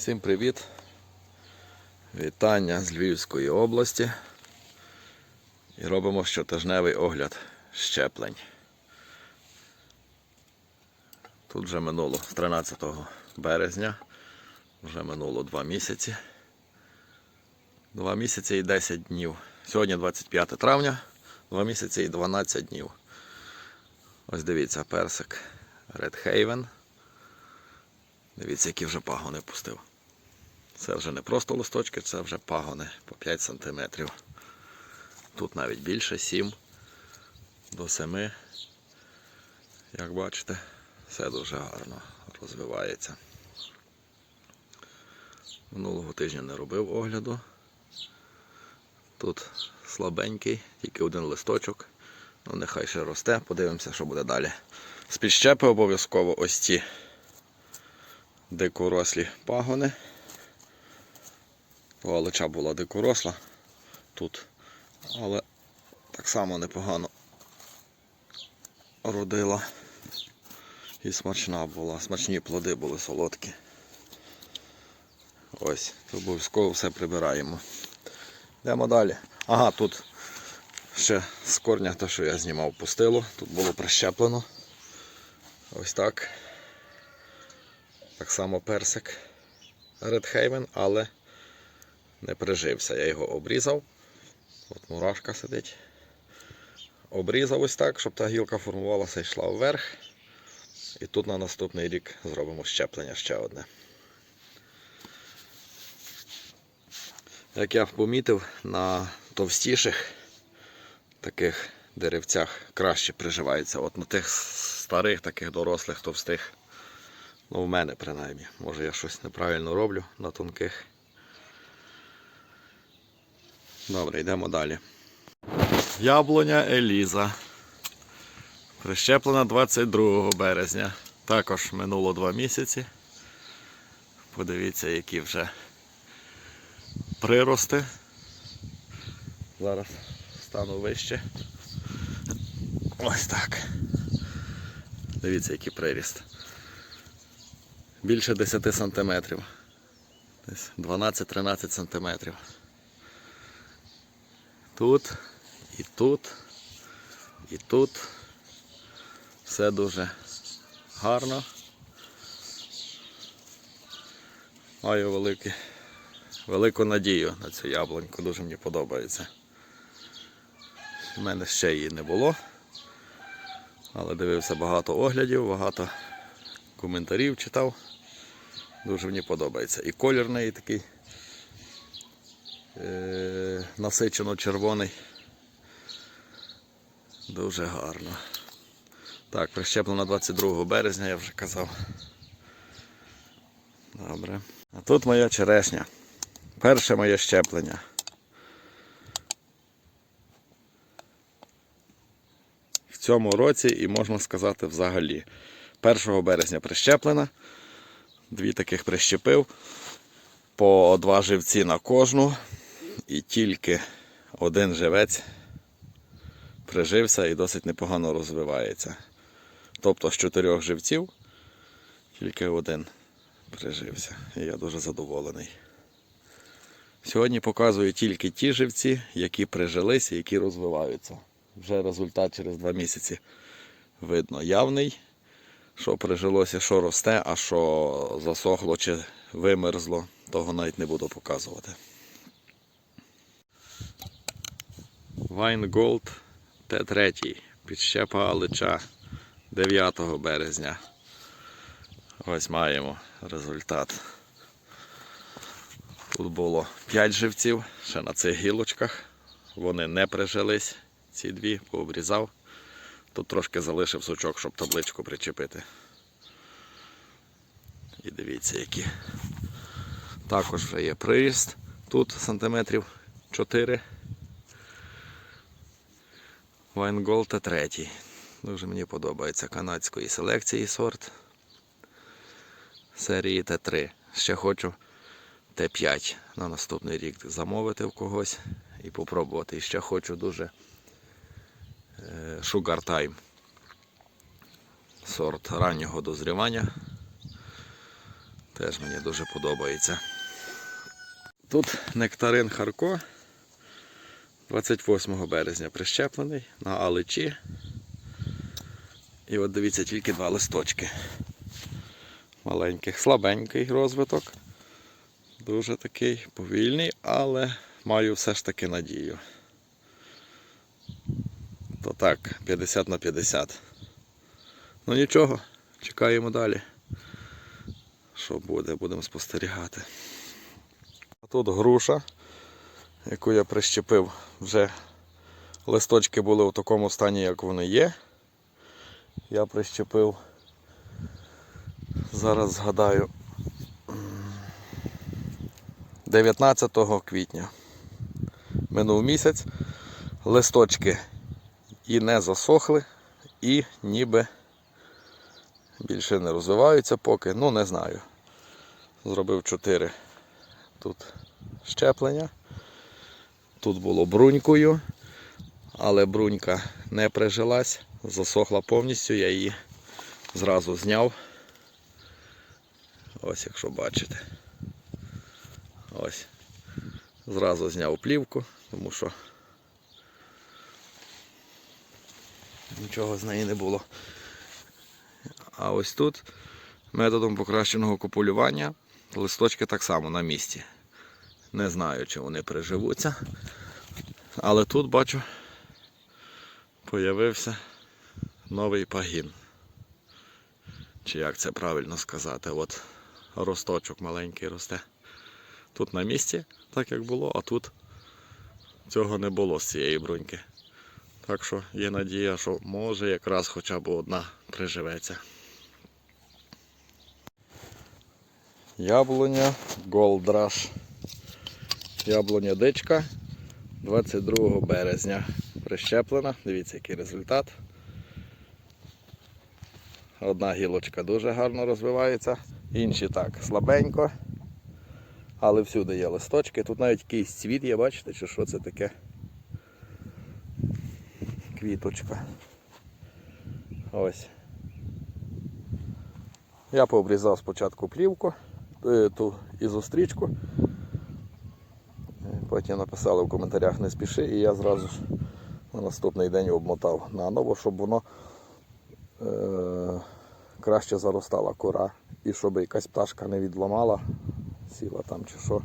Всім привіт! Вітання з Львівської області. І робимо щотижневий огляд щеплень. Тут вже минуло з 13 березня, вже минуло 2 місяці. 2 місяці і 10 днів. Сьогодні 25 травня, 2 місяці і 12 днів. Ось дивіться, персик Red Haven. Дивіться, які вже пагони пустив. Це вже не просто листочки, це вже пагони по 5 см. Тут навіть більше, 7 до 7. Як бачите, все дуже гарно розвивається. Минулого тижня не робив огляду. Тут слабенький, тільки один листочок. Ну, нехай ще росте, подивимося, що буде далі. З підщепи обов'язково ось ці дикорослі пагони. Галича була дикоросла тут, але так само непогано родила і смачна була. Смачні плоди були солодкі. Ось, обов'язково все прибираємо. Йдемо далі. Ага, тут ще з корня те, що я знімав пустило. Тут було прищеплено. Ось так. Так само персик Haven, але не прижився. Я його обрізав. От мурашка сидить. Обрізав ось так, щоб та гілка формувалася і йшла вверх. І тут на наступний рік зробимо щеплення ще одне. Як я помітив, на товстіших таких деревцях краще приживається. От на тих старих, таких дорослих, товстих. Ну, в мене принаймні. Може я щось неправильно роблю на тонких. Добре, йдемо далі. Яблуня Еліза. Прищеплена 22 березня. Також минуло 2 місяці. Подивіться, які вже прирости. Зараз стану вище. Ось так. Дивіться, який приріст. Більше 10 сантиметрів. 12-13 сантиметрів. Тут, і тут, і тут. Все дуже гарно. Маю великі, велику надію на цю яблуньку, дуже мені подобається. У мене ще її не було, але дивився багато оглядів, багато коментарів читав. Дуже мені подобається. І колір неї такий е- насичено червоний. Дуже гарно. Так, прищеплено 22 березня, я вже казав. Добре. А тут моя черешня. Перше моє щеплення. В цьому році і можна сказати взагалі. 1 березня прищеплена. Дві таких прищепив. По два живці на кожну. І тільки один живець прижився і досить непогано розвивається. Тобто з чотирьох живців тільки один прижився. І я дуже задоволений. Сьогодні показую тільки ті живці, які прижилися які розвиваються. Вже результат через два місяці видно явний, що прижилося, що росте, а що засохло чи вимерзло, того навіть не буду показувати. Gold Т3. Підщепа Алича 9 березня. Ось маємо результат. Тут було 5 живців, ще на цих гілочках. Вони не прижились, ці дві, пообрізав. Тут трошки залишив сучок, щоб табличку причепити. І дивіться, які. Також вже є приріст. Тут сантиметрів 4. Вайнгол Т3. Дуже мені подобається канадської селекції сорт серії Т3. Ще хочу Т5 на наступний рік замовити в когось і попробувати. І ще хочу дуже е, Sugar Time. Сорт раннього дозрівання. Теж мені дуже подобається. Тут нектарин Харко. 28 березня прищеплений на аличі. І от дивіться, тільки два листочки. Маленьких, слабенький розвиток. Дуже такий повільний, але маю все ж таки надію. То так, 50 на 50. Ну нічого, чекаємо далі. Що буде, будемо спостерігати. А тут груша, яку я прищепив, вже листочки були в такому стані, як вони є. Я прищепив, зараз згадаю, 19 квітня. Минув місяць, листочки і не засохли, і ніби більше не розвиваються поки, ну не знаю. Зробив 4 тут щеплення. Тут було брунькою, але брунька не прижилась, засохла повністю, я її зразу зняв. Ось якщо бачите. Ось. Зразу зняв плівку, тому що нічого з неї не було. А ось тут методом покращеного копулювання листочки так само на місці. Не знаю, чи вони приживуться. Але тут бачу, появився новий пагін. Чи як це правильно сказати? От росточок маленький росте. Тут на місці, так як було, а тут цього не було з цієї бруньки. Так що є надія, що може якраз хоча б одна приживеться. Яблуня Rush. Яблуня дичка 22 березня. Прищеплена. Дивіться, який результат. Одна гілочка дуже гарно розвивається, інші так слабенько. Але всюди є листочки. Тут навіть якийсь цвіт є, бачите, чи що це таке? Квіточка. Ось. Я пообрізав спочатку плівку, е, ту ізострічку. Е, Потім написали в коментарях не спіши і я зразу ж на наступний день обмотав наново, щоб воно е, краще заростала кора і щоб якась пташка не відламала, сіла там чи що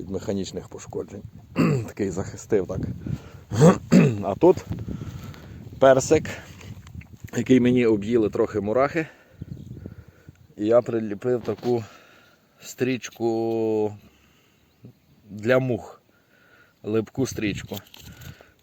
від механічних пошкоджень. Такий захистив так. А тут персик, який мені об'їли трохи мурахи. І я приліпив таку стрічку для мух. Липку стрічку.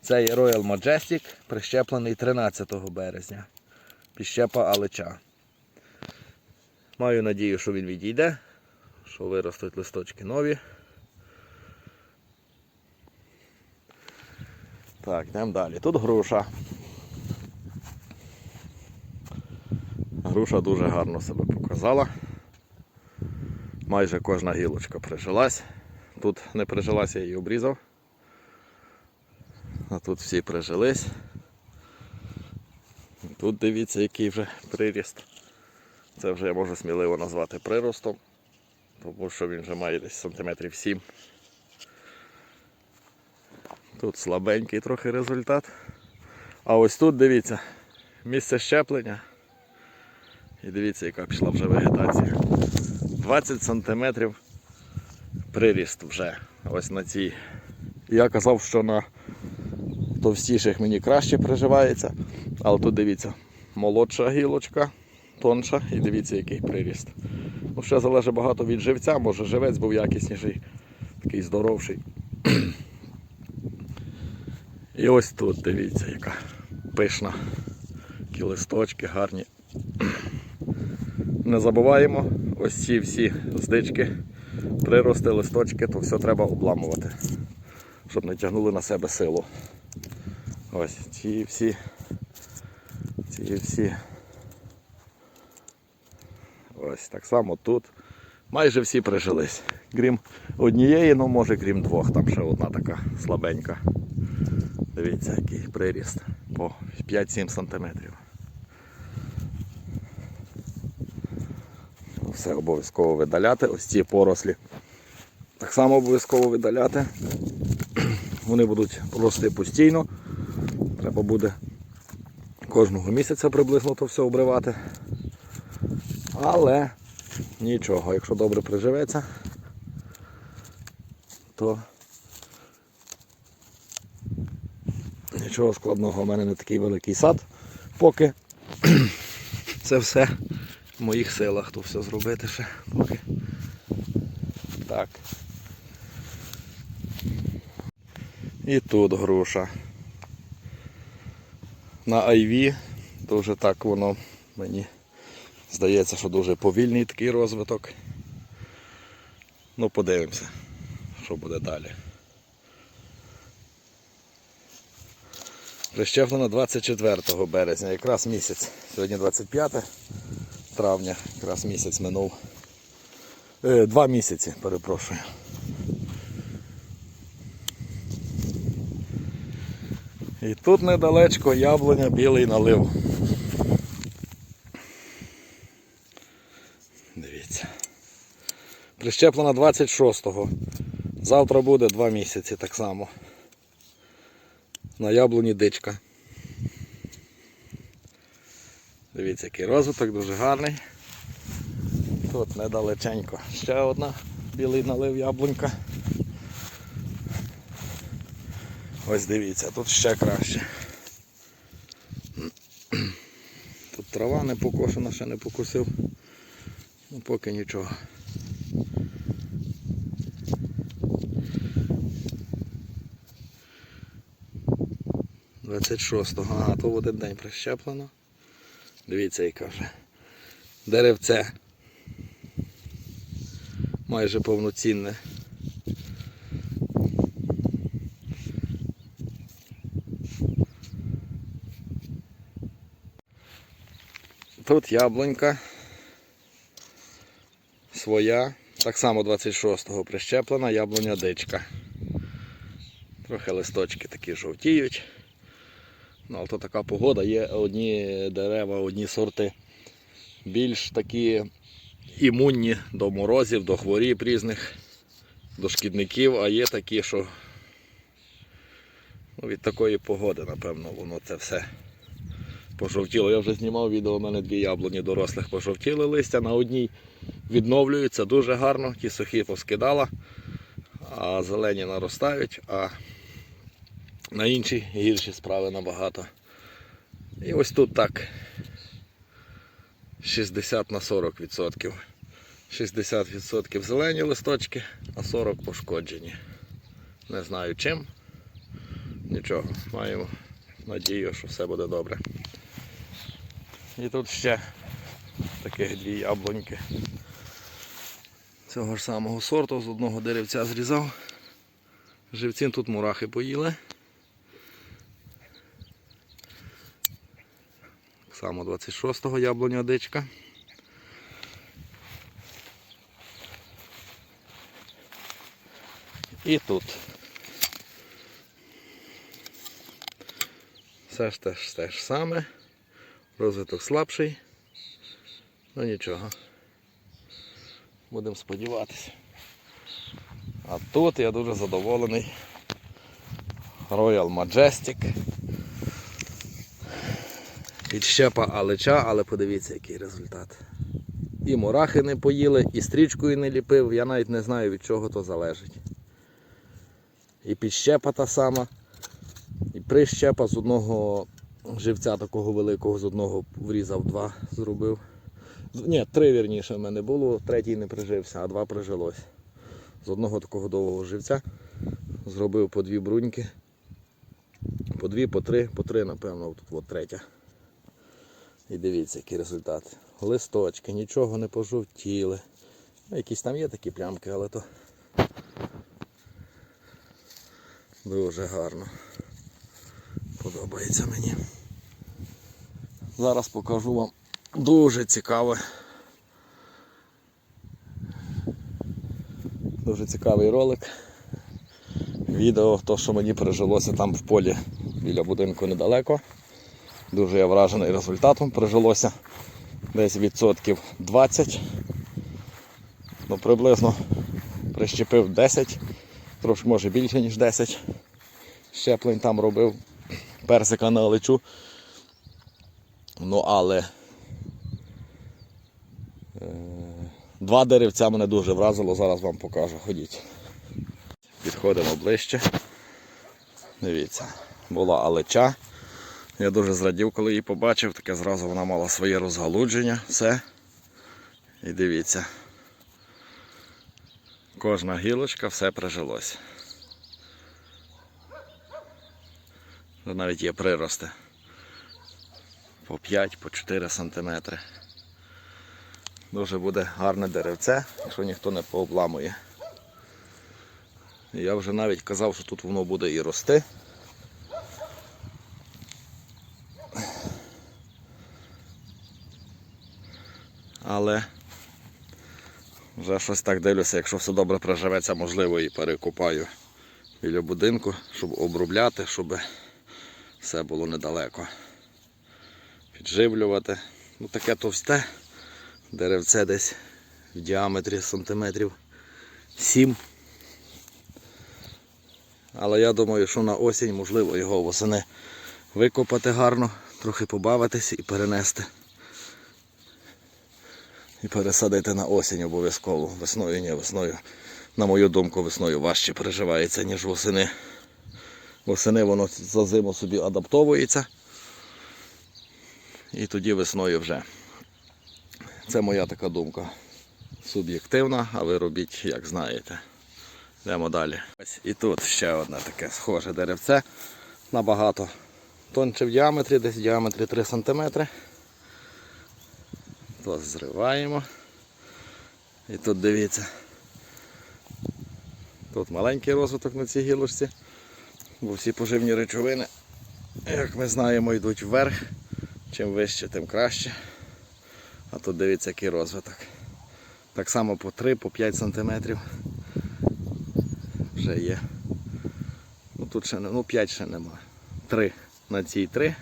Це є Royal Majestic, прищеплений 13 березня. Піщепа алича. Маю надію, що він відійде, що виростуть листочки нові. Так, йдемо далі. Тут груша. Груша дуже гарно себе показала. Майже кожна гілочка прижилась. Тут не прижилась, я її обрізав. А тут всі прижились. Тут дивіться, який вже приріст. Це вже я можу сміливо назвати приростом, тому що він вже має десь сантиметрів 7. Тут слабенький трохи результат. А ось тут дивіться, місце щеплення. І дивіться, яка пішла вже вегетація. 20 сантиметрів приріст вже ось на цій. Я казав, що на товстіших мені краще приживається, але тут дивіться, молодша гілочка, тонша, і дивіться, який приріст. Ну, ще залежить багато від живця, може живець був якісніший, такий здоровший. І ось тут дивіться, яка пишна. Такі листочки гарні. Не забуваємо, ось ці всі здички, прирости, листочки, то все треба обламувати, щоб не тягнули на себе силу. Ось ці всі, ці всі. Ось так само тут. Майже всі прижились. Крім однієї, ну може крім двох, там ще одна така слабенька. Дивіться, який приріст по 5-7 сантиметрів. все обов'язково видаляти. Ось ці порослі так само обов'язково видаляти. Вони будуть рости постійно. Треба буде кожного місяця приблизно то все обривати. Але нічого, якщо добре приживеться, то нічого складного. У мене не такий великий сад, поки це все в моїх силах то все зробити ще поки. Так. І тут груша. На IV дуже так воно мені здається, що дуже повільний такий розвиток. Ну, подивимося, що буде далі. Прищеплено 24 березня, якраз місяць. Сьогодні 25 травня, якраз місяць минув. Е, два місяці, перепрошую. І тут недалечко яблуня білий налив. Дивіться. Прищеплена 26-го. Завтра буде два місяці так само. На яблуні дичка. Дивіться, який розвиток, дуже гарний. Тут недалеченько. Ще одна білий налив яблунька. Ось дивіться, тут ще краще. Тут трава не покошена, ще не покусив. Ну поки нічого. Двадцять шостого. Ага, то в один день прищеплено. Дивіться, яка вже деревце. Майже повноцінне. Тут яблунька своя, так само 26-го прищеплена, яблуня дичка. Трохи листочки такі жовтіють. Ну, але то така погода, є одні дерева, одні сорти більш такі імунні до морозів, до хворіб різних, до шкідників, а є такі, що ну, від такої погоди, напевно, воно це все пожовтіло. Я вже знімав відео, у мене дві яблуні дорослих пожовтіли листя. На одній відновлюються дуже гарно, ті сухі поскидала, а зелені наростають, а на іншій гірші справи набагато. І ось тут так 60 на 40 відсотків. 60% зелені листочки, а 40 пошкоджені. Не знаю чим. Нічого, маємо надію, що все буде добре. І тут ще таких дві яблуньки. Цього ж самого сорту з одного деревця зрізав. Живці тут мурахи поїли. Само 26-го яблуня дичка. І тут. Все ж теж те ж саме. Розвиток слабший. Ну нічого. Будемо сподіватися. А тут я дуже задоволений. Royal Majestic. Підщепа алеча, але подивіться, який результат. І мурахи не поїли, і стрічкою не ліпив, я навіть не знаю від чого то залежить. І підщепа та сама, і прищепа з одного живця такого великого, з одного врізав, два зробив. Ні, три вірніше в мене було, третій не прижився, а два прижилось. З одного такого довгого живця зробив по дві бруньки. По дві, по три, по три, напевно, тут от третя. І дивіться, який результат. Листочки, нічого не пожовтіли. Ну, якісь там є такі плямки, але то дуже гарно. Подобається мені. Зараз покажу вам дуже цікаве. Дуже цікавий ролик. Відео, то, що мені пережилося там в полі біля будинку недалеко. Дуже я вражений результатом. Прижилося десь відсотків 20. Ну, приблизно прищепив 10, трошки може більше, ніж 10 щеплень там робив. Персика на лечу. Ну, але е, два деревця мене дуже вразило, зараз вам покажу. Ходіть. Підходимо ближче. Дивіться, була алеча. Я дуже зрадів, коли її побачив, таке зразу вона мала своє розгалудження, все. І дивіться. Кожна гілочка, все прижилось. Вже навіть є прирости. По 5, по 4 сантиметри. Дуже буде гарне деревце, якщо ніхто не пообламує. Я вже навіть казав, що тут воно буде і рости. Але вже щось так дивлюся, якщо все добре приживеться, можливо і перекопаю біля будинку, щоб обробляти, щоб все було недалеко. Підживлювати. Ну таке товсте. Деревце десь в діаметрі сантиметрів 7. Але я думаю, що на осінь можливо його восени викопати гарно, трохи побавитись і перенести. І пересадити на осінь обов'язково. Весною, ні, весною, на мою думку, весною важче переживається, ніж восени. Восени воно за зиму собі адаптовується. І тоді весною вже. Це моя така думка. Суб'єктивна, а ви робіть, як знаєте. Йдемо далі. Ось і тут ще одне таке схоже деревце. Набагато тонче в діаметрі, десь в діаметрі 3 см. То зриваємо. І тут дивіться. Тут маленький розвиток на цій гілочці, бо всі поживні речовини, як ми знаємо, йдуть вверх. Чим вище, тим краще. А тут дивіться, який розвиток. Так само по 3-5 см вже є. Ну тут ще ну 5 ще нема. 3 на цій 3.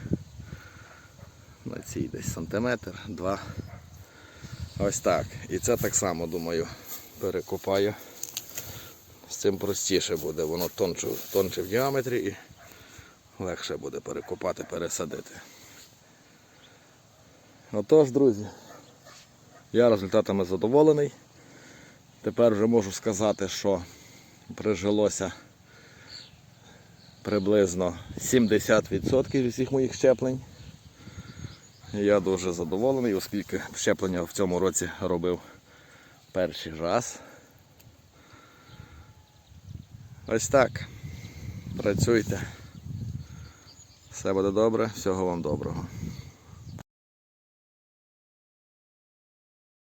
На цій десь сантиметр, 2. Ось так. І це так само, думаю, перекопаю. З цим простіше буде, воно тонче, тонче в діаметрі і легше буде перекопати, пересадити. Отож, друзі, я результатами задоволений. Тепер вже можу сказати, що прижилося приблизно 70% від всіх моїх щеплень. Я дуже задоволений, оскільки щеплення в цьому році робив перший раз. Ось так. Працюйте. Все буде добре, всього вам доброго.